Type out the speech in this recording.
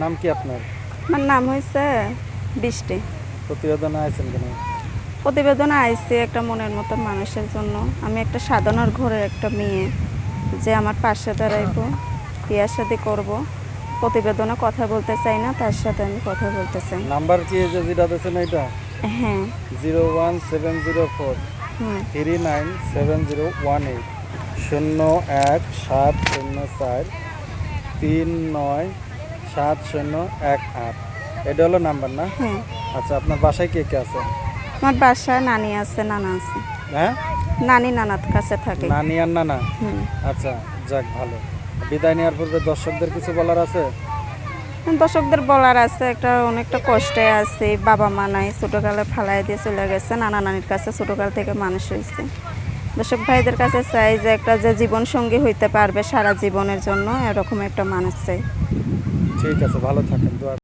নাম কি আপনার? আমার নাম হয়েছে বৃষ্টি। প্রতিবেদনে আছেন কেন? প্রতিবেদনে আইসি একটা মনের মতো মানুষের জন্য। আমি একটা সাধনার ঘরের একটা মেয়ে যে আমার পাশে দাঁড়াইবো বিয়ার সাথে করব। প্রতিবেদনে কথা বলতে চাই না তার সাথে আমি কথা বলতে চাই। নাম্বার কি এই যে যেটা দিয়েছেন এটা হ্যাঁ। Zero one seven zero four. Three nine seven zero one eight. শূন্য এক সাত শূন্য চার। তিন নয় সাত শূন্য এক আট। এটা হলো নাম্বার না? হ্যাঁ। আচ্ছা আপনার বাসায় কে কে আছে? আমার বাসায় নানি আছে নানা আছে। হ্যাঁ? নানি নানার কাছে থাকে। নানি আর নানা? আচ্ছা যাক ভালো। বিদায় নেওয়ার পূর্বে দর্শকদের কিছু বলার আছে? দর্শকদের বলার আছে একটা অনেকটা কষ্টে আছে। বাবা মা নাই ছোটোকালে ফালাই দিয়ে চলে গেছে নানা নানির কাছে ছোটোকাল থেকে মানুষ হয়েছে। দর্শক ভাইদের কাছে চাই যে একটা যে জীবন সঙ্গী হইতে পারবে সারা জীবনের জন্য এরকম একটা মানুষ চাই। ঠিক আছে ভালো থাকেন দোয়া